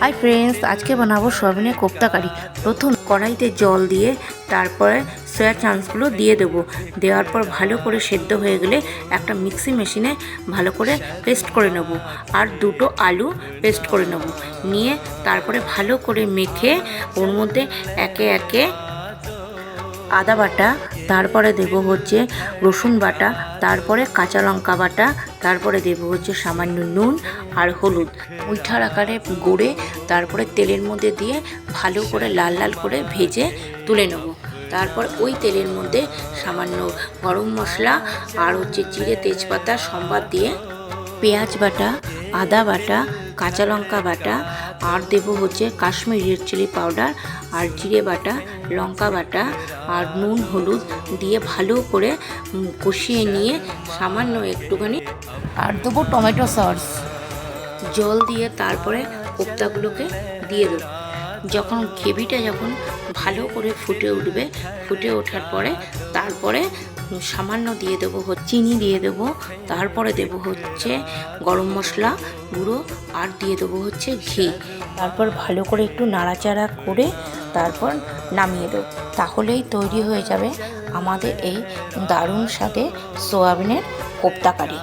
Hi friends আজকে বানাবো সয়াবিনের কোপ্তা কারি। প্রথম কড়াইতে জল দিয়ে তারপরে সয়া চান্সগুলো দিয়ে দেবো। দেওয়ার পর ভালো করে সেদ্ধ হয়ে গেলে একটা মিক্সি মেশিনে ভালো করে পেস্ট করে নেব। আর দুটো আলু পেস্ট করে নেব। নিয়ে তারপরে ভালো করে মেখে ওর মধ্যে একে একে আদা বাটা তারপরে দেব হচ্ছে রসুন বাটা, তারপরে কাঁচা লঙ্কা বাটা, তারপরে দেব হচ্ছে সামান্য নুন আর হলুদ। মুইঠার আকারে গড়ে তারপরে তেলের মধ্যে দিয়ে ভালো করে লাল লাল করে ভেজে তুলে নেব। তারপর ওই তেলের মধ্যে সামান্য গরম মশলা আর হচ্ছে জিরে, তেজপাতা, সম্বাদ দিয়ে পেঁয়াজ বাটা, আদা বাটা, কাঁচা লঙ্কা বাটা আর দেবো হচ্ছে কাশ্মীরি রেড চিলি পাউডার আর জিরে বাটা লঙ্কা বাটা আর নুন হলুদ দিয়ে ভালো করে কষিয়ে নিয়ে সামান্য একটুখানি আর দেবো টমেটো সস। জল দিয়ে তারপরে কোপ্তাগুলোকে দিয়ে দেবো। যখন গ্রেভিটা যখন ভালো করে ফুটে উঠবে ফুটে ওঠার পরে তারপরে সামান্য দিয়ে দেবো চিনি দিয়ে দেবো। তারপরে দেব হচ্ছে গরম মশলা, গুঁড়ো, আর দিয়ে দেবো হচ্ছে ঘি। তারপর ভালো করে একটু নাড়াচাড়া করে তারপর নামিয়ে দেবো। তাহলেই তৈরি হয়ে যাবে আমাদের এই দারুণ সাথে সোয়াবিনের কোপ্তা কারি